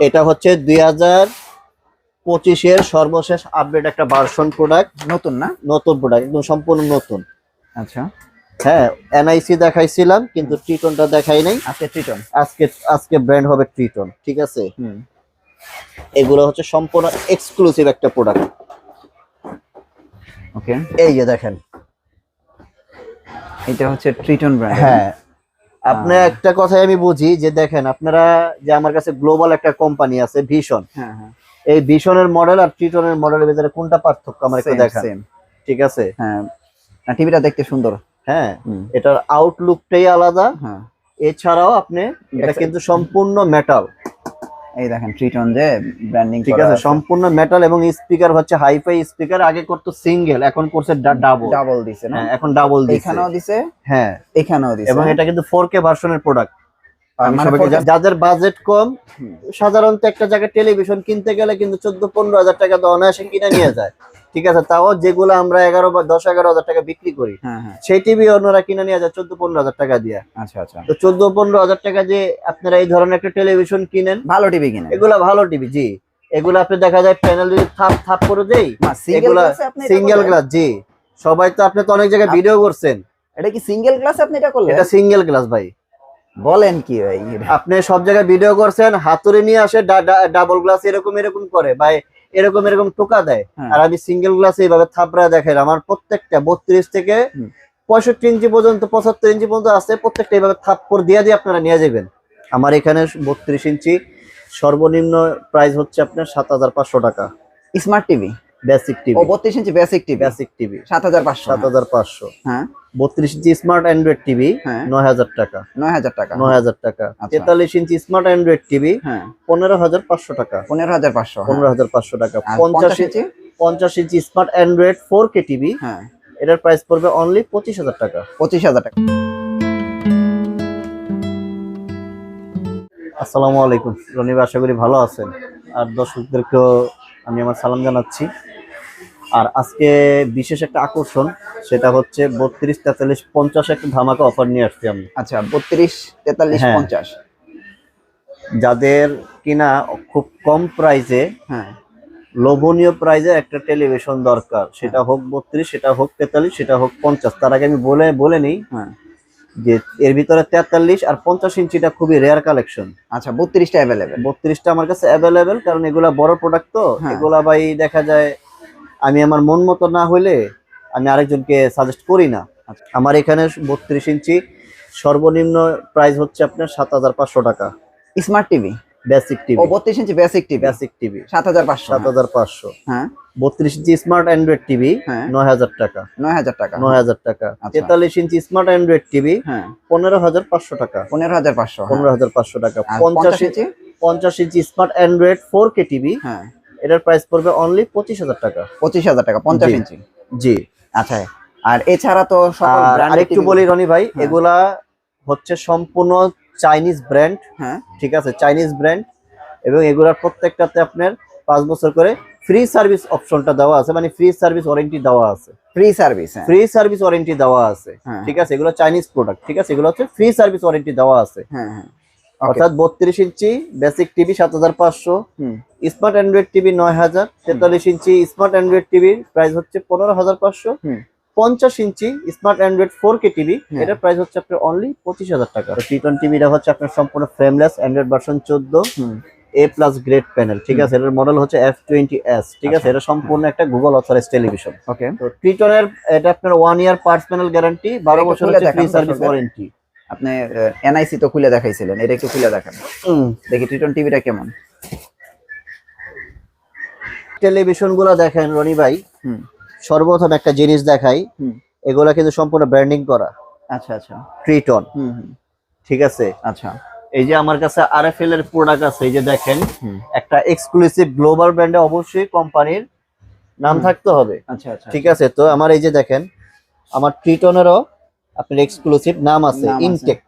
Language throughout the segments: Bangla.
এটা হচ্ছে দুই হাজার পঁচিশের সর্বশেষ আপডেট একটা ভার্সন প্রোডাক্ট নতুন না? নতুন প্রোডাক্ট একদম সম্পূর্ণ নতুন। আচ্ছা। হ্যাঁ এনআইসি দেখাইছিলাম কিন্তু ট্রিটনটা দেখাই নাই। আজকে ট্রিটন আজকে আজকে ব্র্যান্ড হবে ট্রিটন ঠিক আছে? হুম। এগুলো হচ্ছে সম্পূর্ণ এক্সক্লুসিভ একটা প্রোডাক্ট ওকে এই যে দেখেন। এটা হচ্ছে ট্রিটন ব্র্যান্ড হ্যাঁ আপনি একটা কথাই আমি বুঝি যে দেখেন আপনারা যে আমার কাছে গ্লোবাল একটা কোম্পানি আছে ভিশন হ্যাঁ হ্যাঁ। এই ভীষণের মডেল আর ট্রিটনের মডেলের ভিতরে কোনটা পার্থক্য আমার একটু দেখেন। ঠিক আছে? হ্যাঁ। টিভিটা দেখতে সুন্দর। হ্যাঁ এটার আউটলুকটাই আলাদা। হ্যাঁ। এছাড়াও আপনি এটা কিন্তু সম্পূর্ণ মেটাল এই দেখেন ট্রিটন যে ব্র্যান্ডিং ঠিক আছে সম্পূর্ণ মেটাল এবং স্পিকার হচ্ছে হাইফাই স্পিকার আগে করতো সিঙ্গেল এখন করছে ডাবল ডাবল দিছে না? হ্যাঁ এখন ডাবল দিছে। এখানেও দিছে? হ্যাঁ। এখানেও দিছে। এবং এটা কিন্তু ফোর কে ভার্সনের প্রোডাক্ট 4K যাদের বাজেট কম সাধারণত একটা জায়গায় টেলিভিশন কিনতে গেলে কিন্তু চোদ্দ পনেরো হাজার টাকা তো অনায়াসে কিনে নিয়ে যায়। ঠিক আছে? তাও যেগুলো আমরা এগারো বা দশ এগারো হাজার টাকা বিক্রি করি হ্যাঁ হ্যাঁ। সেই টিভি অন্যরা কিনে নিয়ে যায় চোদ্দ পনেরো হাজার টাকা দিয়ে। আচ্ছা আচ্ছা। তো চোদ্দ পনেরো হাজার টাকা যে আপনারা এই ধরনের একটা টেলিভিশন কিনেন ভালো টিভি কিনে এগুলা ভালো টিভি জি। এগুলো আপনি দেখা যায় প্যানেল যদি থাপ থাপ করে দেই এগুলা সিঙ্গেল গ্লাস জি। সবাই তো আপনি তো অনেক জায়গায় ভিডিও করছেন। এটা কি সিঙ্গেল গ্লাসে আপনি এটা করলেন? এটা সিঙ্গেল গ্লাস ভাই। বলেন কি ভাই। আপনি সব জায়গায় ভিডিও করছেন হাতুড়ি নিয়ে আসে ডাবল গ্লাস এরকম এরকম করে। বা এরকম এরকম টোকা দেয়। হ্যাঁ। আর আমি সিঙ্গেল গ্লাস এইভাবে থাপড়া দেখেন আমার প্রত্যেকটা বত্রিশ থেকে পঁয়ষট্টি ইঞ্চি পর্যন্ত পঁচাত্তর ইঞ্চি পর্যন্ত আছে প্রত্যেকটা এইভাবে থাপ্পড় দিয়ে দিয়ে আপনারা নিয়ে যাবেন। আমার এখানে বত্রিশ ইঞ্চি সর্বনিম্ন প্রাইস হচ্ছে আপনার সাত হাজার পাঁচশো টাকা। স্মার্ট টিভি বেসিক টিভি বত্রিশ inch basic TV basic TV সাত হাজার পাঁচশো সাত হাজার পাঁচশো। হ্যাঁ। বত্রিশ ইঞ্চি স্মার্ট অ্যান্ড্রয়েড টিভি হ্যাঁ। নয় হাজার টাকা। নয় হাজার টাকা। নয় হাজার টাকা। আচ্ছা। তেতাল্লিশ ইঞ্চি স্মার্ট অ্যান্ড্রয়েড টিভি হ্যাঁ। পনেরো হাজার পাঁচশো টাকা। পনেরো হাজার পাঁচশো পনেরো হাজার পাঁচশো টাকা। পঞ্চাশ 50 ইঞ্চি? পঞ্চাশ inch smart Android four K TV হ্যাঁ। এটার প্রাইস পড়বে অনলি পঁচিশ হাজার টাকা। পঁচিশ হাজার টাকা। আসসালামু আলাইকুম। রনি ভাই, আশা করি ভালো আছেন। আর দর্শকদেরকেও আমি আমার সালাম জানাচ্ছি। আর আজকে বিশেষ একটা আকর্ষণ সেটা হচ্ছে বত্রিশ তেতাল্লিশ পঞ্চাশ একটা ধামাকা অফার নিয়ে আসছি আমি। আচ্ছা বত্রিশ তেতাল্লিশ হ্যাঁ। পঞ্চাশ। যাদের কিনা খুব কম প্রাইসে হ্যাঁ। লোভনীয় প্রাইজে একটা টেলিভিশন দরকার। সেটা হোক বত্রিশ সেটা হোক তেতাল্লিশ সেটা হোক পঞ্চাশ। তার আগে আমি বলে বলে নিই হ্যাঁ। যে এর ভিতরে তেতাল্লিশ আর পঞ্চাশ ইঞ্চিটা খুবই রেয়ার কালেকশন আচ্ছা বত্রিশটা অ্যাভেলেবেল বত্রিশটা আমার কাছে অ্যাভেলেবেল কারণ এগুলা বড় প্রোডাক্ট তো। হ্যাঁ। এগুলা ভাই দেখা যায় আমি আমার মন মতো না হলে আমি আরেকজনকে সাজেস্ট করি না। আমার এখানে বত্রিশ ইঞ্চি সর্বনিম্ন প্রাইস হচ্ছে আপনার সাত হাজার পাঁচশো টাকা। স্মার্ট টিভি বেসিক টিভি বত্রিশ inch basic TV basic TV সাত হাজার পাঁচশো। সাত হাজার পাঁচশো। হ্যাঁ। বত্রিশ ইঞ্চি স্মার্ট অ্যান্ড্রয়েড টিভি হ্যাঁ। নয় হাজার টাকা। নয় হাজার টাকা। নয় হাজার টাকা। আচ্ছা। তেতাল্লিশ ইঞ্চি স্মার্ট অ্যান্ড্রয়েড টিভি হ্যাঁ। পনেরো হাজার পাঁচশো টাকা। পনেরো হাজার পাঁচশো হ্যাঁ। পনেরো হাজার পাঁচশো টাকা। পঞ্চাশ পঞ্চাশ ইঞ্চি? পঞ্চাশ inch smart Android four K TV হ্যাঁ। এটার প্রাইস পড়বে অনলি পঁচিশ হাজার টাকা। পঁচিশ হাজার টাকা পঞ্চাশ। ইঞ্চি। জি। আচ্ছা আর এছাড়া তো সকল brand আরেকটু বলি রনি ভাই হ্যাঁ। এগুলা হচ্ছে সম্পূর্ণ চাইনিজ ব্র্যান্ড হ্যাঁ। ঠিক আছে? চাইনিজ ব্র্যান্ড এবং এগুলার প্রত্যেকটাতে আপনার পাঁচ বছর করে ফ্রি সার্ভিস অপশনটা দেওয়া আছে মানে ফ্রি সার্ভিস ওয়ারেন্টি দেওয়া আছে। Free service free service warranty দেওয়া আছে হ্যাঁ। ঠিক আছে? এগুলো চাইনিজ প্রোডাক্ট ঠিক আছে? এগুলো হচ্ছে ফ্রি সার্ভিস ওয়ারেন্টি দেওয়া আছে। হ্যাঁ হ্যাঁ. অর্থাৎ বত্রিশ ইঞ্চি বেসিক টিভি সাত হাজার পাঁচশো হুম। স্মার্ট অ্যান্ড্রয়েড টিভি নয় হাজার তেতাল্লিশ ইঞ্চি স্মার্ট অ্যান্ড্রয়েড টিভির প্রাইস হচ্ছে পনেরো হাজার পাঁচশো পঞ্চাশ inch smart Android four K TV. এটার প্রাইস হচ্ছে আপনার অনলি পঁচিশ হাজার টাকা। টি টোয়েন্টি টিভিটা হচ্ছে আপনার সম্পূর্ণ ফ্রেমলেস অ্যান্ড্রয়েড ভার্সন চোদ্দ এ প্লাস গ্রেড প্যানেল ঠিক আছে? এটার মডেল হচ্ছে এফ টোয়েন্টি এস ঠিক আছে। এটা সম্পূর্ণ একটা গুগল অথরাইজ টেলিভিশন ওকে তো ট্রিটনের এটা আপনার one year parts panel guarantee বারো একটু বছর হচ্ছে ফ্রি সার্ভিস। ওয়ারেন্টি আপনি এনআইসি তো খুলে দেখাইছিলেন এটা একটু খুলে দেখান। দেখি টিটন টিভিটা কেমন? টেলিভিশনগুলো দেখেন রনি ভাই হুম। সর্বপ্রথম একটা জিনিস দেখাই এগুলা কিন্তু সম্পূর্ণ ব্র্যান্ডিং করা। আচ্ছা আচ্ছা। ট্রিটন ঠিক আছে? আচ্ছা। এই যে আমার কাছে আরএফএল এর প্রোডাক্ট আছে এই যে দেখেন একটা এক্সক্লুসিভ গ্লোবাল ব্র্যান্ডে অবশ্যই কোম্পানির নাম থাকতে হবে। আচ্ছা আচ্ছা। ঠিক আছে? তো আমার এই যে দেখেন আমার ট্রিটনেরও আপনার এক্সক্লুসিভ নাম আছে। ইনটেক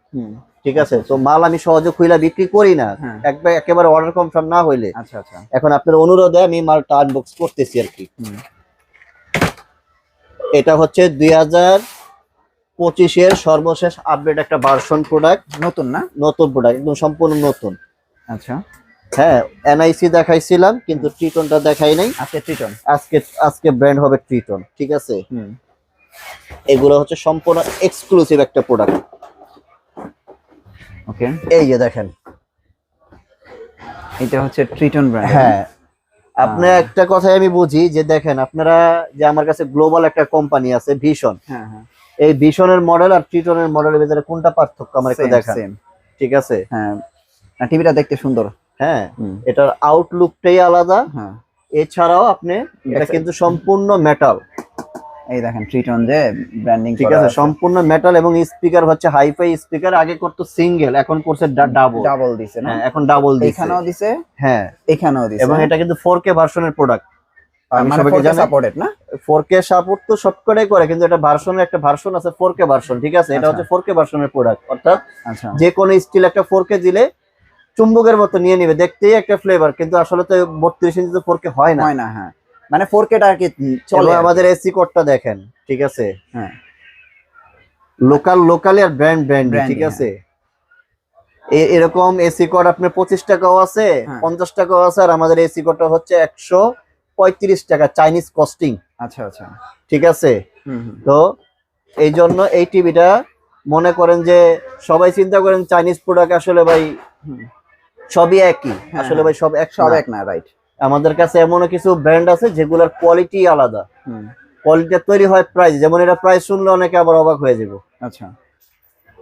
ঠিক আছে? তো মাল আমি সহজে খুইলা বিক্রি করি না। হ্যাঁ। একবার একেবারে অর্ডার কনফার্ম না হইলে। আচ্ছা আচ্ছা। এখন আপনার অনুরোধে আমি মালটা আনবক্স করতেছি আর কি। এটা হচ্ছে দুই হাজার পঁচিশের সর্বশেষ আপডেট একটা ভার্সন প্রোডাক্ট নতুন না? নতুন প্রোডাক্ট একদম সম্পূর্ণ নতুন। আচ্ছা। হ্যাঁ এনআইসি দেখাইছিলাম কিন্তু ট্রিটনটা দেখাই নাই। আজকে ট্রিটন আজকে আজকে ব্র্যান্ড হবে ট্রিটন ঠিক আছে? হুম। এগুলো হচ্ছে সম্পূর্ণ এক্সক্লুসিভ একটা প্রোডাক্ট ওকে এই যে দেখেন। এটা হচ্ছে ট্রিটন ব্র্যান্ড হ্যাঁ। আপনি একটা কথাই আমি বুঝি যে দেখেন আপনারা যে আমার কাছে গ্লোবাল একটা কোম্পানি আছে ভিশন হ্যাঁ হ্যাঁ। এই ভিশনের মডেল আর ট্রিটনের মডেলের ভিতরে কোনটা পার্থক্য আমার একটু same. ঠিক আছে? হ্যাঁ। টিভিটা দেখতে সুন্দর। হ্যাঁ। এটার আউটলুকটাই আলাদা। হ্যাঁ। এছাড়াও আপনি এটা কিন্তু সম্পূর্ণ মেটাল এই দেখেন ট্রিটন যে ব্র্যান্ডিং ঠিক আছে সম্পূর্ণ মেটাল এবং স্পিকার হচ্ছে হাইফাই স্পিকার আগে করতো সিঙ্গেল এখন করছে ডাবল ডাবল দিছে না? হ্যাঁ এখন ডাবল দিচ্ছে এখানেও দিছে হ্যাঁ। এখানেও দিছে। এবং এটা কিন্তু 4K ভার্সনের প্রোডাক্ট সাপোর্টেড না? 4K সাপোর্ট তো সবকটাই করে কিন্তু এটা ভার্সনের একটা ভার্সন আছে 4K ভার্সন ঠিক আছে? এটা আচ্ছা। হচ্ছে 4K ভার্সনের প্রোডাক্ট অর্থাৎ আচ্ছা। যে কোনো স্টিল একটা 4K দিলে চুম্বকের মতো নিয়ে নিবে দেখতেই একটা ফ্লেভার কিন্তু আসলে তো 32 ইঞ্চি তো 4K হয় না। হয় না হ্যাঁ। মানে 4K টা আর কি। চলে চলো আমাদের এসি কোডটা দেখেন ঠিক আছে? হ্যাঁ। লোকাল লোকালি আর ব্র্যান্ড ব্র্যান্ড ঠিক হ্যাঁ। আছে? এ- এরকম এসি কোড আপনার পঁচিশ টাকাও আছে হ্যাঁ। পঞ্চাশ টাকাও আছে আর আমাদের এসি কোডটা হচ্ছে একশো পঁয়ত্রিশ টাকা চাইনিজ কস্টিং আচ্ছা আচ্ছা। ঠিক আছে। তো এই জন্য এই টিভিটা মনে করেন যে সবাই চিন্তা করেন চাইনিজ প্রোডাক্ট আসলে ভাই সবই একই হ্যাঁ, আসলে ভাই সব এক সব এক না রাইট আমাদের কাছে এমনও কিছু ব্র্যান্ড আছে যেগুলোর কোয়ালিটি আলাদা। হুম। কোয়ালিটি তৈরি হয় প্রাইস যেমন এটা প্রাইস শুনলে অনেকে আবার অবাক হয়ে যাব। আচ্ছা।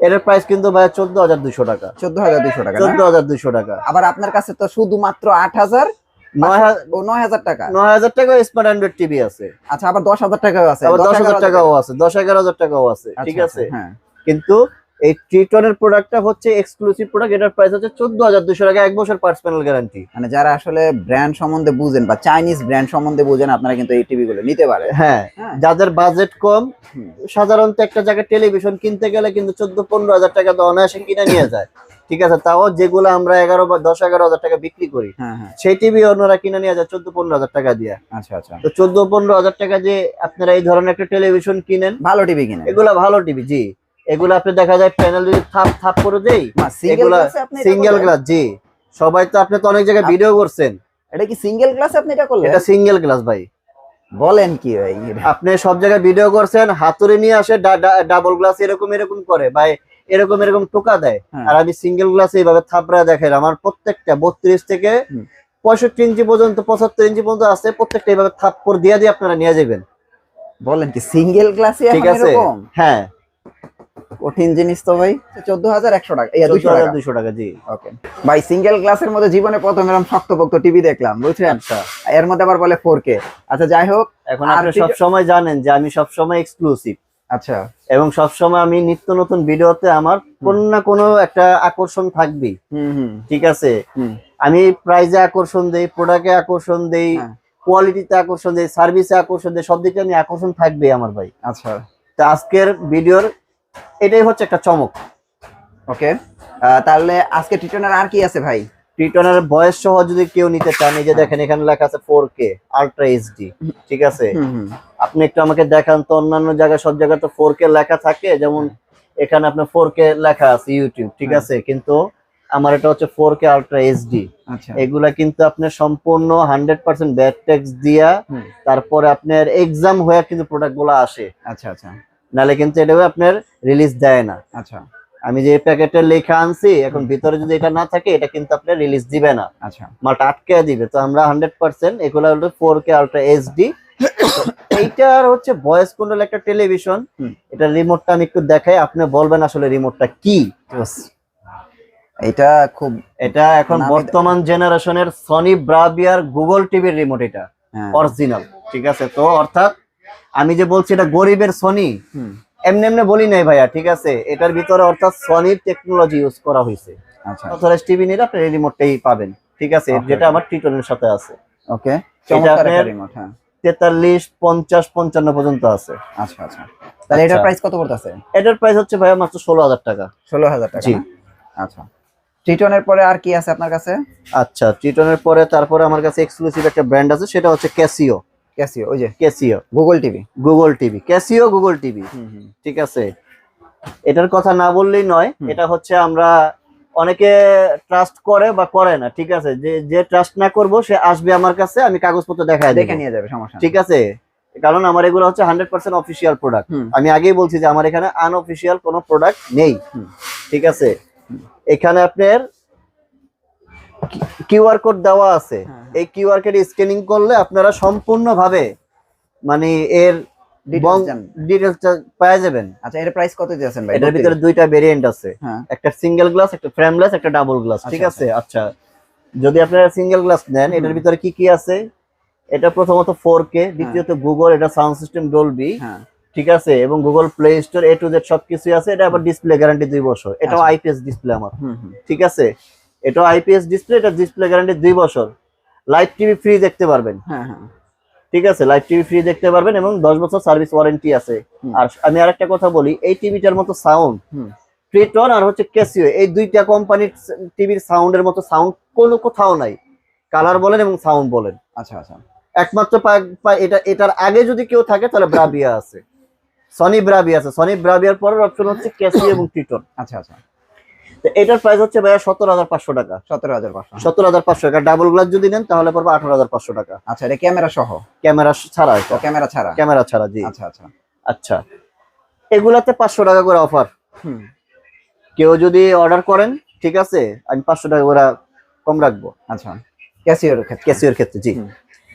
এটার প্রাইস কিন্তু ভাই চোদ্দ হাজার দুইশো টাকা। চোদ্দ হাজার দুইশো টাকা চোদ্দ হাজার দুইশো টাকা। আবার আপনার কাছে তো শুধুমাত্র আট হাজার টাকা। স্মার্ট অ্যান্ড্রয়েড টিভি আছে। আচ্ছা আবার দশ হাজার টাকাও আছে। আবার দশ হাজার টাকাও আছে দশ এগারো হাজার টাকাও আছে আচ্ছা, ঠিক আছে? আচ্ছা, হ্যাঁ। কিন্তু এই ট্রিটনের প্রোডাক্টটা হচ্ছে এক্সক্লুসিভ প্রোডাক্ট এটার প্রাইস হচ্ছে চোদ্দ হাজার দুশো টাকা এক বছর পার্স প্যানেল গ্যারান্টি মানে যারা আসলে ব্র্যান্ড সম্বন্ধে বুঝেন বা চাইনিজ ব্র্যান্ড সম্বন্ধে বুঝেন আপনারা কিন্তু এই টিভি গুলো নিতে পারে হ্যাঁ হ্যাঁ। যাদের বাজেট কম সাধারণত একটা জায়গায় টেলিভিশন কিনতে গেলে কিন্তু চোদ্দ পনেরো হাজার টাকা তো অনায়াসে কিনে নিয়ে যায়। ঠিক আছে তাও যেগুলো আমরা এগারো বা দশ এগারো হাজার টাকা বিক্রি করি হ্যাঁ হ্যাঁ। সেই টিভি অন্যরা কিনে নিয়ে যায় চোদ্দ পনেরো হাজার টাকা দিয়ে। আচ্ছা আচ্ছা। তো চোদ্দ পনেরো হাজার টাকা যে আপনারা এই ধরনের একটা টেলিভিশন কিনেন। ভালো টিভি কিনে এগুলা ভালো টিভি জি। এগুলো আপনি দেখা যায় প্যানেল যদি থাপ থাপ করে দেই এগুলা সিঙ্গেল গ্লাস জি। সবাই তো আপনি তো অনেক জায়গায় ভিডিও করছেন। এটা কি সিঙ্গেল গ্লাসে আপনি এটা করলেন? এটা সিঙ্গেল গ্লাস ভাই। বলেন কি ভাই আপনি সব জায়গায় ভিডিও করছেন হাতুড়ি নিয়ে আসে ডাবল গ্লাস এরকম এরকম করে ভাই এরকম এরকম টোকা দেয়। হ্যাঁ। আর আমি সিঙ্গেল গ্লাস এইভাবে থাপড়া দেখাই আমার প্রত্যেকটা বত্রিশ থেকে। পঁয়ষট্টি ইঞ্চি পর্যন্ত পঁচাত্তর ইঞ্চি পর্যন্ত আছে প্রত্যেকটা এইভাবে থাপ্পড় দিয়ে দিয়ে আপনারা নিয়ে যাবেন। বলেন কি সিঙ্গেল গ্লাসে ঠিক আছে? এরকম? হ্যাঁ। কঠিন জিনিস তো ভাই চোদ্দ হাজার একশো টাকা। এই দুশো টাকা। জি। ওকে ভাই সিঙ্গেল গ্লাসের মধ্যে জীবনে প্রথম এরকম শক্তপোক্ত টিভি দেখলাম বুঝছেন? আচ্ছা। এর মধ্যে আবার বলে ফোর কে আচ্ছা যাই হোক এখন আপনি ঠিক- সব সময় জানেন যে আমি সবসময় এক্সক্লুসিভ আচ্ছা। এবং সবসময় আমি নিত্য নতুন ভিডিওতে আমার কোনো না কোনো একটা আকর্ষণ থাকবেই। ঠিক আছে? আমি প্রাইজে আকর্ষণ দেই প্রোডাক্টে আকর্ষণ দেই হ্যাঁ। কোয়ালিটিতে আকর্ষণ দেই সার্ভিসে আকর্ষণ দেই সব দিকে আমি আকর্ষণ থাকবে আমার ভাই। আচ্ছা। তা আজকের ভিডিওর এটাই হচ্ছে একটা চমক। ওকে? তাহলে আজকে টিটনের আর কি আছে ভাই? টিটনের বয়স সহ যদি কেউ নিতে চান এই যে দেখেন এখানে লেখা আছে ফোর কে আলট্রা এইচডি ঠিক আছে? আপনি একটু আমাকে দেখান তো অন্যান্য জায়গায় সব জায়গায় তো ফোর কে লেখা থাকে যেমন এখানে আপনার ফোর কে লেখা আছে ইউটিউব ঠিক হ্যাঁ। আছে? কিন্তু আমার এটা হচ্ছে ফোর কে আলট্রা এইচডি আচ্ছা। এগুলা কিন্তু আপনার সম্পূর্ণ হান্ড্রেড পার্সেন্ট ব্যাড ট্যাক্স দিয়া তারপরে আপনার এক্সাম হয়ে কিন্তু প্রোডাক্টগুলো আসে। আচ্ছা আচ্ছা। নালে কিন্তু এটাও আপনার রিলিজ দেয় না। আচ্ছা। আমি যে প্যাকেটের লেখা আনছি এখন ভিতরে যদি এটা না থাকে এটা কিন্তু আপনার রিলিজ দিবে না। আচ্ছা। মালটা আটকে দিবে। তো আমরা হান্ড্রেড পার্সেন্ট এগুলো হলো ফোর কে আলট্রা এইচডি এইটার হচ্ছে ভয়েস কন্ট্রোল একটা টেলিভিশন এটা রিমোটটা আমি একটু দেখাই আপনি বলবেন আসলে রিমোটটা কি? এটা খুব এটা এখন বর্তমান জেনারেশনের সনি ব্রাভিয়ার গুগল টিভির রিমোট এটা। হ্যাঁ, অরিজিনাল ঠিক আছে? তো অর্থাৎ আমি যে বলছি এটা গরিবের সনি এমনি এমনি বলি নাই ভাইয়া ঠিক আছে? এটার ভিতরে অর্থাৎ সনির টেকনোলজি ইউজ করা হয়েছে। আচ্ছা। অথরাইজ টিভি নিলে আপনি রিমোটটাই পাবেন ঠিক আছে? যেটা আমার টিটনের সাথে আছে। ওকে আপনার- হ্যাঁ। তেতাল্লিশ পঞ্চাশ পঞ্চান্ন পর্যন্ত আছে। আচ্ছা আচ্ছা। তাহলে এটার আচ্ছা। প্রাইস কত পড়তেছে? এটার প্রাইস হচ্ছে ভাইয়া মাত্র ষোলো হাজার টাকা। ষোলো হাজার টাকা জি। আচ্ছা। টিটনের পরে আর কি আছে আপনার কাছে? আচ্ছা পরে তারপরে আমার কাছে এক্সক্লুসিভ একটা ব্র্যান্ড আছে সেটা হচ্ছে ক্যাসিও ক্যাসিও ওই যে Casio. Google TV Google TV Casio Google TV ঠিক আছে। এটার কথা না বললেই নয় এটা হচ্ছে আমরা অনেকে ট্রাস্ট করে বা করে না ঠিক আছে? যে যে ট্রাস্ট না করব সে আসবে আমার কাছে আমি কাগজপত্র দেখায় দেখে দেখে নিয়ে যাবে সমস্যা ঠিক আছে? কারণ আমার এগুলো হচ্ছে হান্ড্রেড পার্সেন্ট অফিসিয়াল প্রোডাক্ট আমি আগেই বলছি যে আমার এখানে আনঅফিসিয়াল কোনো প্রোডাক্ট নেই। ঠিক আছে? এখানে আপনার কিউআর কোড দেওয়া আছে। হ্যাঁ, এই কিউআর কোড স্ক্যানিং করলে আপনারা সম্পূর্ণভাবে মানে এর জানবেন। পাওয়া যাবেন। আচ্ছা এর প্রাইস কত দিয়েছেন ভাই? এটার ভিতরে দুইটা ভেরিয়েন্ট আছে। হ্যাঁ। একটা সিঙ্গেল গ্লাস একটা ফ্রেমলেস একটা ডাবল গ্লাস ঠিক আচ্ছা, আছে? আচ্ছা যদি আপনারা সিঙ্গেল গ্লাস নেন এটার ভিতরে কি কি আছে? এটা প্রথমত ফোর কে দ্বিতীয়ত গুগল এটা সাউন্ড সিস্টেম ডলবি হ্যাঁ। ঠিক আছে? এবং Google Play Store A to Z সবকিছুই আছে। এটা আবার ডিসপ্লে গ্যারান্টি দুই বছর। এটাও আচ্ছা। আইপিএস ডিসপ্লে আমার। ঠিক আছে? এটাও আইপিএস ডিসপ্লে এটা ডিসপ্লে গ্যারান্টি দুই বছর। লাইভ টিভি ফ্রি দেখতে পারবেন। হ্যাঁ হ্যাঁ। ঠিক আছে লাইভ টিভি ফ্রি দেখতে পারবেন এবং দশ বছর সার্ভিস ওয়ারেন্টি আছে। আর আমি আরেকটা কথা বলি এই টিভিটার মতো সাউন্ড হুম। ট্রিটন আর হচ্ছে ক্যাসিও এই দুইটা কোম্পানির টিভির সাউন্ডের মতো সাউন্ড কোনো কোথাও নাই। কালার বলেন এবং সাউন্ড বলেন। আচ্ছা আচ্ছা। একমাত্র এটা এটার আগে যদি কেউ থাকে তাহলে ব্রাভিয়া আছে। সনি ব্রাভিয়া আছে। সনি ব্রাভিয়ার পরের অপশন হচ্ছে ক্যাসিও এবং ট্রিটন আচ্ছা আচ্ছা। এটার প্রাইস হচ্ছে ভাইয়া সতেরো হাজার পাঁচশো টাকা। সতেরো হাজার পাঁচশো। সতেরো হাজার পাঁচশো টাকা। ডাবল গ্লাস যদি নেন তাহলে পড়বে আঠারো হাজার পাঁচশো টাকা। আচ্ছা এটা ক্যামেরা সহ? ক্যামেরা ছাড়া এটা। ক্যামেরা ছাড়া? ক্যামেরা ছাড়া জি। আচ্ছা আচ্ছা। আচ্ছা। এগুলাতে পাঁচশো টাকা করে অফার হুম। কেউ যদি অর্ডার করেন ঠিক আছে আমি পাঁচশো টাকা করে কম রাখব। আচ্ছা। ক্যাসিওর ক্ষেত্রে? ক্যাসিওর ক্ষেত্রে জি।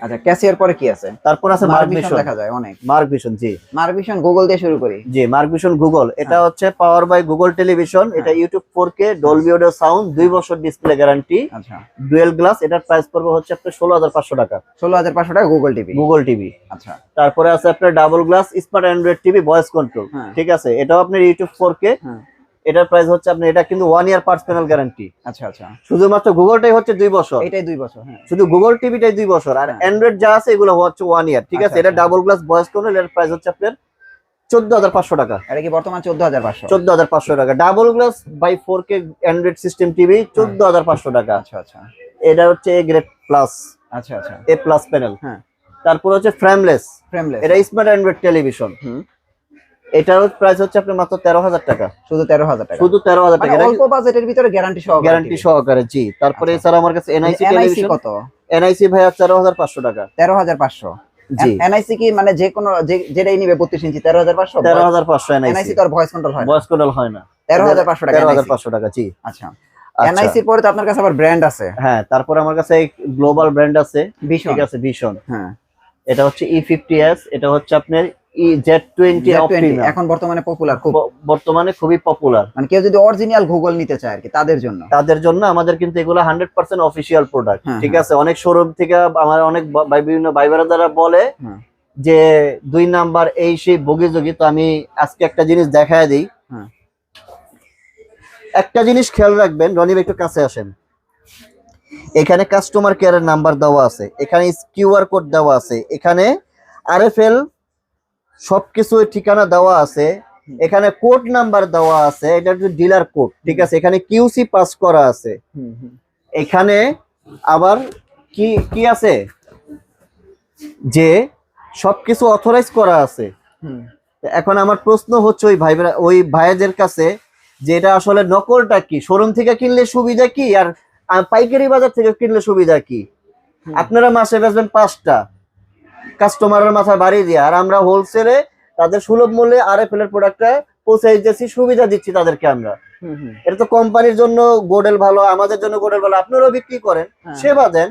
আচ্ছা ক্যাসিওর পরে কি আছে? তারপর আছে মার্ক মার্ক ভিশন ভিশন দেখা যায় অনেক। মার্ক ভিশন জি। মার্ক ভিশন গুগল দিয়ে শুরু করি। জি মার্ক ভিশন গুগল এটা হচ্ছে পাওয়ার বাই গুগল টেলিভিশন এটা YouTube four K Dolby audio sound দুই বছর ডিসপ্লে গ্যারান্টি আচ্ছা। ডুয়েল গ্লাস এটার প্রাইস পড়বে হচ্ছে আপনার ষোলো হাজার পাঁচশো টাকা। ষোলো হাজার পাঁচশো টাকা গুগল টিভি গুগল টিভি আচ্ছা। তারপরে আছে আপনার double glass smart Android TV voice control হ্যাঁ। ঠিক আছে? এটাও আপনার ইউটিউব ফোর কে হ্যাঁ। এটার প্রাইস হচ্ছে আপনার এটা কিন্তু ওয়ান ইয়ার পার্সোনাল গ্যারান্টি আচ্ছা আচ্ছা। শুধুমাত্র গুগলটাই হচ্ছে দুই বছর। এটাই দুই বছর হ্যাঁ। শুধু গুগল টিভিটাই দুই বছর আর। অ্যান্ড্রয়েড যা আছে এগুলো হচ্ছে ওয়ান ইয়ার ঠিক আছে? আচ্ছা, এটা। ডাবল গ্লাস ভয়েস কন্ট্রোল এর প্রাইস হচ্ছে আপনার চোদ্দ হাজার পাঁচশো টাকা। এটা কি বর্তমান চোদ্দ হাজার পাঁচশো? চোদ্দ হাজার পাঁচশো টাকা। Double glass by four K Android system TV চোদ্দ হাজার পাঁচশো টাকা। আচ্ছা আচ্ছা। এটা হচ্ছে এ গ্রেড প্লাস আচ্ছা আচ্ছা। এ প্লাস প্যানেল হ্যাঁ। তারপর হচ্ছে ফ্রেমলেস ফ্রেমলেস এটা স্মার্ট অ্যান্ড্রয়েড টেলিভিশন হুম। এটার প্রাইস হচ্ছে আপনার মাত্র তেরো হাজার টাকা শুধু তেরো হাজার টাকা। শুধু তেরো হাজার মানে টাকা অল্প বাজেটের ভিতরে গ্যারান্টি সহ গ্যারান্টি সহকারে জি। তারপরে আচ্ছা। এছাড়া আমার কাছে এনআইসি এনআইসি কত? এনআইসি ভাইয়া তেরো হাজার পাঁচশো টাকা। তেরো হাজার পাঁচশো। এনআইসি কি মানে যে কোনো যেটাই নিবে বত্রিশ ইঞ্চি তেরো হাজার পাঁচশো? তেরো হাজার পাঁচশো এনআইসি এনআইসি তো আর ভয়েস কন্ট্রোল হয় ভয়েস কন্ট্রোল হয় না। তেরো হাজার পাঁচশো টাকা তেরো হাজার পাঁচশো টাকা জি। আচ্ছা। আচ্ছা। এনআইসি পরে তো আপনার কাছে আবার ব্র্যান্ড আছে। হ্যাঁ তারপরে আমার কাছে গ্লোবাল ব্র্যান্ড আছে। ভীষণ। ঠিক আছে ভীষণ। হ্যাঁ। এটা হচ্ছে ই ফিফটি এস এটা হচ্ছে আপনার ই জেড টোয়েন্টি এখন বর্তমানে পপুলার খুব। বর্তমানে খুবই পপুলার মানে কেউ যদি অরিজিনাল গুগল নিতে চায় আর কি তাদের জন্য। তাদের জন্য আমাদের কিন্তু এগুলো হান্ড্রেড পার্সেন্ট অফিসিয়াল প্রোডাক্ট ঠিক হ্যাঁ। আছে? অনেক শোরুম থেকে আমার অনেক বিভিন্ন ভাই দ্বারা বলে হ্যাঁ। যে দুই নাম্বার এই সেই তো আমি আজকে একটা জিনিস দেখায় দিই। হ্যাঁ। একটা জিনিস খেয়াল রাখবেন রনিব একটু কাছে আসেন। এখানে কাস্টমার কেয়ারের নাম্বার দেওয়া আছে এখানে কিউআর কোড দেওয়া আছে এখানে আরএফএল সবকিছু ঠিকানা দেওয়া আছে। এখানে কোড নাম্বার দেওয়া আছে। এটা হচ্ছে ডিলার কোড ঠিক আছে? এখানে কিউসি পাস করা আছে। এখানে আবার কি কি আছে? যে সবকিছু অথরাইজ করা আছে। এখন আমার প্রশ্ন হচ্ছে ওই ভাই ওই ভাইদের কাছে যে এটা আসলে নকলটা কি? শোরুম থেকে কিনলে সুবিধা কি? আর পাইকারি বাজার থেকে কিনলে সুবিধা কি? আপনারা মাসে বেচবেন পাঁচটা। কাস্টমারের মাথায় বাড়ি দিয়ে আর আমরা হোলসেলে তাদের সুলভ মূল্যে আর এফ এর প্রোডাক্টটা পৌঁছে দিচ্ছি সুবিধা দিচ্ছি তাদেরকে আমরা। এটা তো কোম্পানির জন্য গোডেল ভালো আমাদের জন্য গোডেল ভালো আপনারাও বিক্রি করেন হ্যাঁ। সেবা দেন।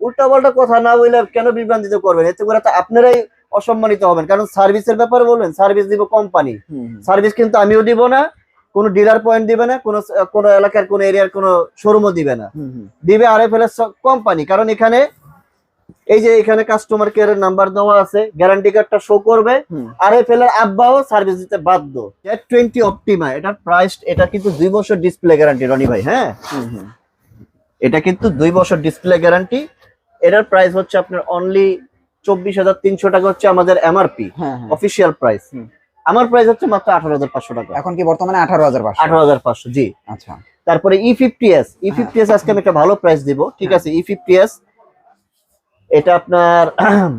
উল্টা পাল্টা কথা না বললে কেন বিভ্রান্তিত করবেন? এতে করে তো আপনারাই অসম্মানিত হবেন কারণ সার্ভিসের ব্যাপারে বলবেন সার্ভিস দিব কোম্পানি সার্ভিস কিন্তু আমিও দিব না কোনো ডিলার পয়েন্ট দিবে না কোনো কোনো এলাকার কোনো এরিয়ার কোনো শোরুমও দিবে না। দিবে আর এফ এল কোম্পানি কারণ এখানে এই যে এখানে কাস্টমার কেয়ারের নাম্বার দেওয়া আছে গ্যারান্টি কার্ডটা শো করবে আর এফ এল এর আব্বাও সার্ভিস দিতে বাধ্য। জেড টোয়েন্টি অপটিমা এটার প্রাইস এটা কিন্তু দুই বছর ডিসপ্লে গ্যারান্টি রনি ভাই হ্যাঁ? এটা কিন্তু দুই বছর ডিসপ্লে গ্যারান্টি এটার প্রাইস হচ্ছে আপনার অনলি চব্বিশ হাজার তিনশো টাকা হচ্ছে আমাদের এমআরপি অফিসিয়াল প্রাইস আমার প্রাইস হচ্ছে মাত্র আঠারো হাজার পাঁচশো টাকা। এখন কি বর্তমানে আঠারো হাজার পাঁচশো? আঠারো হাজার পাঁচশো জি। আচ্ছা। তারপরে E fifty S E fifty S আজকে আমি একটা ভালো প্রাইস দিব ঠিক আছে? ই ফিফটি এস এটা আপনার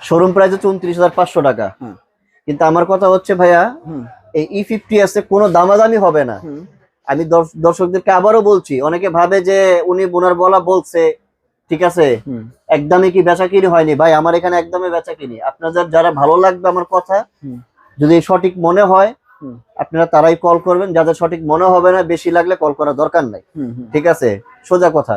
শোরুম প্রাইস হচ্ছে উনত্রিশ হাজার পাঁচশো টাকা। কিন্তু আমার কথা হচ্ছে ভাইয়া এই ই ফিফটি এস এ কোনো দামাদামি হবে না। আমি দর্শকদেরকে আবারও বলছি অনেকে ভাবে যে উনি বোনার বলা বলছে ঠিক আছে। একদমই কি বেচা কিনি হয়নি? ভাই আমার এখানে একদমই বেচা কিনি আপনাদের যারা ভালো লাগবে আমার কথা যদি সঠিক মনে হয় আপনারা তারাই কল করবেন। যাদের সঠিক মনে হবে না বেশি লাগলে কল করার দরকার নাই। ঠিক আছে? সোজা কথা।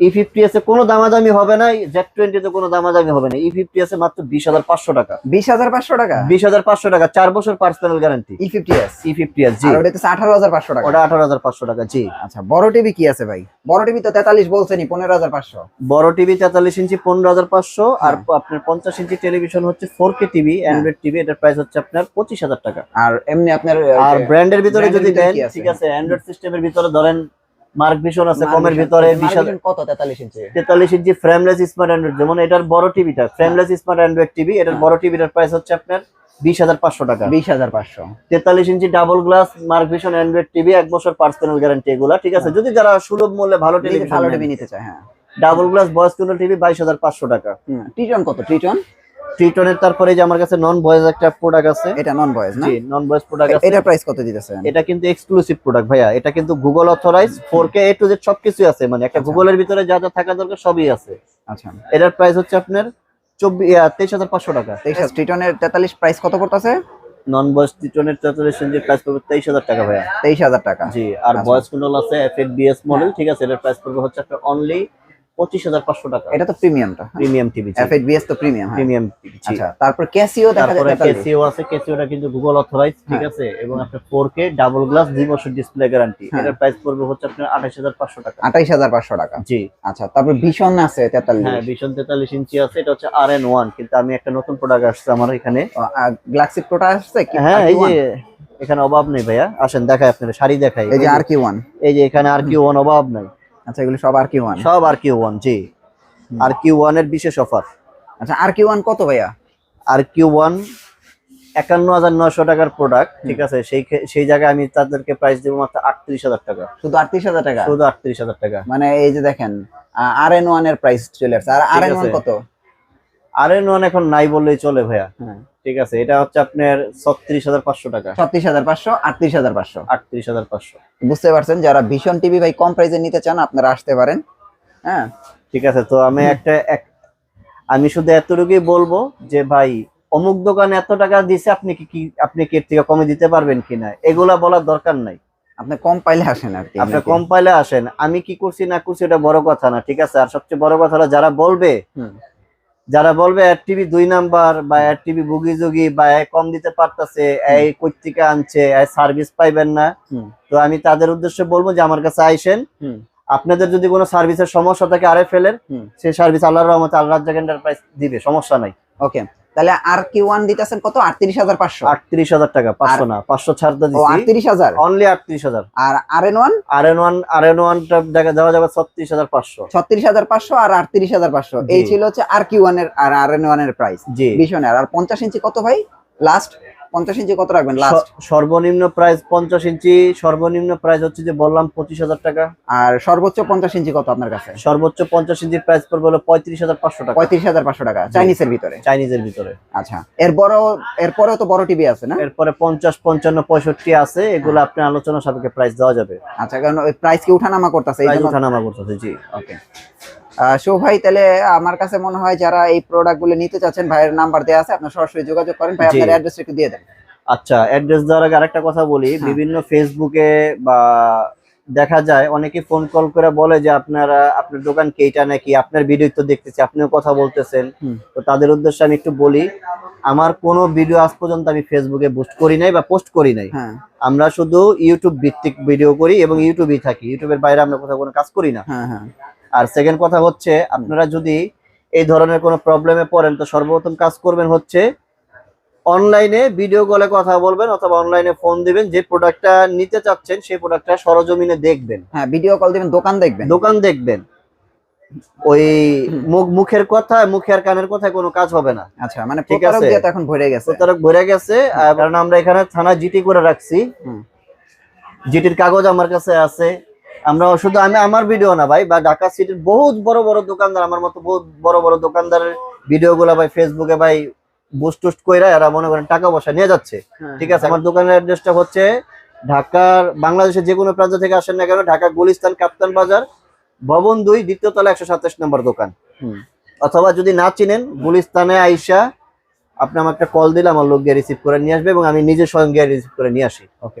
ই ফিফটি এ কোনো দামাদামি হবে না জেড টোয়েন্টি তে কোনো দামাদামি হবে না ই ফিফটি এ মাত্র বিশ হাজার পাঁচশো টাকা। বিশ হাজার পাঁচশো টাকা? বিশ হাজার পাঁচশো টাকা চার বছর personal guarantee E fifty S E fifty S জি। ওটা হচ্ছে আঠারো হাজার পাঁচশো টাকা। ওটা আঠারো হাজার পাঁচশো টাকা জি। আচ্ছা বড় টিভি কি আছে ভাই? বড় টিভি তো তেতাল্লিশ বলছেনি পনেরো হাজার পাঁচশো। বড় টিভি তেতাল্লিশ ইঞ্চি পনেরো হাজার পাঁচশো। আর হ্যাঁ। আপনার পঞ্চাশ ইঞ্চি টেলিভিশন হচ্ছে four K TV Android TV এটার প্রাইস হচ্ছে আপনার পঁচিশ হাজার টাকা। আর এমনি আপনার আর ব্র্যান্ডের ভিতরে যদি দেন ঠিক আছে অ্যান্ড্রয়েড সিস্টেমের ভিতরে ধরেন মার্ক ভিশন আছে কমের ভিতরে কত? তেতাল্লিশ ইঞ্চি ফ্রেমলেস স্মার্ট অ্যান্ড্রয়েড যেমন এটার বড় টিভিটা ফ্রেমলেস স্মার্ট অ্যান্ড্রয়েড টিভি এটার বড় টিভিটার প্রাইস হচ্ছে আপনার বিশ হাজার পাঁচশো টাকা। বিশ হাজার পাঁচশো। তেতাল্লিশ inch double glass Mark Vision Android TV এক বছর পার্সোনাল গ্যারান্টি এগুলা ঠিক আছে? যদি যারা সুলভ মূল্যে ভালো যদি ভালো টিভি নিতে চায় হ্যাঁ। ডাবল গ্লাস বয়স টিভি বাইশ হাজার পাঁচশো টাকা। টিটন কত? টিটন ট্রিটনের তারপরে যে আমার কাছে নন ভয়েস একটা প্রোডাক্ট আছে। এটা নন বয়েজ না? জি নন ভয়েস প্রোডাক্ট আছে। এটা প্রাইস কত দিতেছেন? এটা কিন্তু এক্সক্লুসিভ প্রোডাক্ট ভাইয়া। এটা কিন্তু Google authorize four K A to Z সবকিছু আছে। মানে একটা আচ্ছা। গুগলের ভিতরে যা যা থাকা দরকার সবই আছে। আচ্ছা। এটার প্রাইস হচ্ছে আপনার চব্বিশ তেইশ হাজার পাঁচশো টাকা। তেইশ টিটনের তেতাল্লিশ প্রাইস কত পড়তেছে? নন ভয়েস ট্রিটনের তেতাল্লিশ ইঞ্চির প্রাইস পড়বে তেইশ হাজার টাকা ভাইয়া। তেইশ হাজার টাকা। জি আর আচ্ছা। ভয়েস কন্ট্রোল আছে এফ বিএস মডেল ঠিক আছে? এটার প্রাইস পড়বে হচ্ছে আপনার অনলি পঁচিশ হাজার পাঁচশো টাকা। এটা তো প্রিমিয়ামটা প্রিমিয়াম টিভি এফএইচবিএস তো প্রিমিয়াম হ্যাঁ। প্রিমিয়াম টিভি আচ্ছা তারপর ক্যাসিও দেখা যায় তারপরে 43 আছে কেসিওটা কিন্তু গুগল অথরাইজ ঠিক হ্যাঁ। আছে? এবং আপনার ফোর কে ডাবল গ্লাস দুই বছর ডিসপ্লে গ্যারান্টি হ্যাঁ। এটার প্রাইস পড়বে হচ্ছে আপনার আঠাশ হাজার পাঁচশো টাকা। আঠাইশ হাজার পাঁচশো টাকা। জি। আচ্ছা তারপর ভীষণ আছে তেতাল্লিশ। হ্যাঁ ভীষণ তেতাল্লিশ ইঞ্চি আছে এটা হচ্ছে আর এন ওয়ান কিন্তু আমি একটা নতুন প্রোডাক্ট আসছে আমার এখানে। গ্লাক্সি প্রোটা আসছে কি? হ্যাঁ এই যে এখানে অভাব নেই ভাইয়া। আসেন দেখাই আপনার শাড়ি দেখাই। এই যে আর কি ওয়ান এই যে এখানে আর ওয়ান অভাব নাই। আচ্ছা এগুলো সব আর কি ওয়ান সব আর কিউ ওয়ান জি। আর কিউ ওয়ানের বিশেষ অফার আচ্ছা আর কি ওয়ান কত ভাইয়া? আর কিউ ওয়ান একান্ন হাজার নয়শো টাকার প্রোডাক্ট ঠিক আছে? সেই সেই জায়গায় আমি তাদেরকে প্রাইস দেবো মাত্র আটত্রিশ হাজার টাকা। শুধু আটত্রিশ হাজার টাকা? শুধু আটত্রিশ হাজার টাকা। মানে এই যে দেখেন আর এন ওয়ানের প্রাইস চলে আসছে। আর আর এন ওয়ান কত? আর এন ওয়ান এখন নাই বললেই চলে ভাইয়া। হ্যাঁ। ঠিক আছে এটা হচ্ছে আপনার ছত্রিশ হাজার পাঁচশো টাকা। ছত্রিশ হাজার পাঁচশো আটত্রিশ হাজার পাঁচশো। আটত্রিশ হাজার পাঁচশো। বুঝতে পারছেন? যারা ভীষণ টিভি ভাই কম প্রাইসে নিতে চান আপনারা আসতে পারেন। হ্যাঁ। ঠিক আছে তো আমি একটা এক আমি শুধু এতটুকুই বলব যে ভাই অমুক দোকানে এত টাকা দিছে আপনি কি কি আপনি কি এর থেকে কমে দিতে পারবেন কিনা? এগুলা বলার দরকার নাই। আপনি কম পাইলে আসেন আর কি আপনি কম পাইলে আসেন। আমি কি করছি না করছি এটা বড় কথা না ঠিক আছে? আর সবচেয়ে বড় কথা হলো যারা বলবে। যারা বলবে এর টিভি দুই নাম্বার বা এর টিভি বুগি জুগি বা এ কম দিতে পারতাছে এই কৈত্রিকা আনছে সার্ভিস পাইবেন না। তো আমি তাদের উদ্দেশ্যে বলব যে আমার কাছে আইসেন। আপনাদের যদি কোনো সার্ভিসের সমস্যা থাকে আরে ফেলেন সেই সার্ভিস আল্লাহর রহমত আল্লাহ জাগেন্ডার এন্টারপ্রাইজ দিবে সমস্যা নাই। ওকে তাহলে আর কি ওয়ান দিতেছেন কত? আটত্রিশ হাজার পাঁচশো। আটত্রিশ হাজার টাকা পাঁচশো না পাঁচশো ছাড় আটত্রিশ হাজার। অনলি আটত্রিশ হাজার। আর R N one R N one R N ওয়ানটা দেখা যাওয়া যাবে ছত্রিশ হাজার পাঁচশো। ছত্রিশ হাজার পাঁচশো আর আটত্রিশ হাজার পাঁচশো। এই ছিল হচ্ছে আর কি ওয়ানের আর আর এন ওয়ানের প্রাইস জি। ভীষণের আর পঞ্চাশ ইঞ্চি কত ভাই? লাস্ট পঞ্চাশ ইঞ্চি কত রাখবেন লাস্ট সর্বনিম্ন প্রাইস পঞ্চাশ ইঞ্চি সর্বনিম্ন প্রাইস হচ্ছে যে বললাম পঁচিশ হাজার টাকা। আর সর্বোচ্চ পঞ্চাশ ইঞ্চি কত আপনার কাছে? সর্বোচ্চ পঞ্চাশ ইঞ্চির প্রাইস পড়বে হলো পঁয়ত্রিশ হাজার পাঁচশো টাকা। পঁয়ত্রিশ হাজার পাঁচশো টাকা চাইনিজের ভিতরে? চাইনিজের ভিতরে। আচ্ছা এর বড় এরপরেও তো বড় টিভি আছে না? এরপরে পঞ্চাশ পঞ্চান্ন পঁয়ষট্টি আছে এগুলো আপনি আলোচনা সাপেক্ষে প্রাইস দেওয়া যাবে। আচ্ছা কারণ ওই প্রাইস কি উঠানামা করতেছে এই জন্য ওঠানামা করতেছে জি। ওকে শো ভাই তাহলে আমার কাছে মনে হয় যারা এই প্রোডাক্টগুলো নিতে চাচ্ছেন ভাইয়ের নাম্বার দেওয়া আছে আপনার সরাসরি যোগাযোগ করেন ভাই আপনার অ্যাড্রেস একটু দিয়ে দেন। আচ্ছা অ্যাড্রেস দেওয়ার আগে আরেকটা কথা বলি হ্যাঁ। বিভিন্ন ফেসবুকে বা দেখা যায় অনেকে ফোন কল করে বলে যে আপনারা আপনার দোকান কেইটা নাকি আপনার ভিডিও তো দেখতেছি আপনিও কথা বলতেছেন। তো তাদের উদ্দেশ্যে আমি একটু বলি আমার কোনো ভিডিও আজ পর্যন্ত আমি ফেসবুকে পোস্ট করি নাই বা পোস্ট করি নাই। হ্যাঁ। আমরা শুধু ইউটিউব ভিত্তিক ভিডিও করি এবং ইউটিউবেই থাকি। ইউটিউবের বাইরে আমরা কোথাও কোনো কাজ করি না। হ্যাঁ। আর সেকেন্ড কথা হচ্ছে আপনারা যদি এই ধরনের কোনো প্রবলেমে পড়েন তো সর্বপ্রথম কাজ করবেন হচ্ছে অনলাইনে ভিডিও কলে কথা বলবেন অথবা অনলাইনে ফোন দিবেন যে প্রোডাক্টটা নিতে চাচ্ছেন সেই প্রোডাক্টটা সরজমিনে দেখবেন। হ্যাঁ ভিডিও কল দিবেন দোকান দেখবেন। দোকান দেখবেন। ওই মুখ মুখের কথা মুখে আর কানের কথায় কোনো কাজ হবে না। আচ্ছা মানে ঠিক প্রতারক আছে। এখন ভরে গেছে। প্রতারক ভরে গেছে কারণ আমরা এখানে থানা জিটি করে রাখছি। জিটির কাগজ আমার কাছে আছে। আমরা শুধু আমি আমার ভিডিও না ভাই বা ঢাকা সিটির বহুত বড় বড় দোকানদার আমার মতো বহুত বড় বড় দোকানদারের ভিডিও গুলা ভাই ফেসবুকে ভাই বুস্ট টুস্ট কইরা এরা মনে করেন টাকা পয়সা নিয়ে যাচ্ছে। ঠিক আছে? আমার দোকানের অ্যাড্রেসটা হচ্ছে ঢাকার বাংলাদেশের যে কোনো প্রান্ত থেকে আসেন না কেন ঢাকা গুলিস্তান কাপ্তান বাজার ভবন দুই দ্বিতীয় তলা একশো সাতাশ নম্বর দোকান। হুম। অথবা যদি না চিনেন গুলিস্তানে আইসা আপনি একটা কল দিলে আমার লোক গিয়ে রিসিভ করে নিয়ে আসবে এবং আমি নিজে স্বয়ং গিয়ে রিসিভ করে নিয়ে আসি। ওকে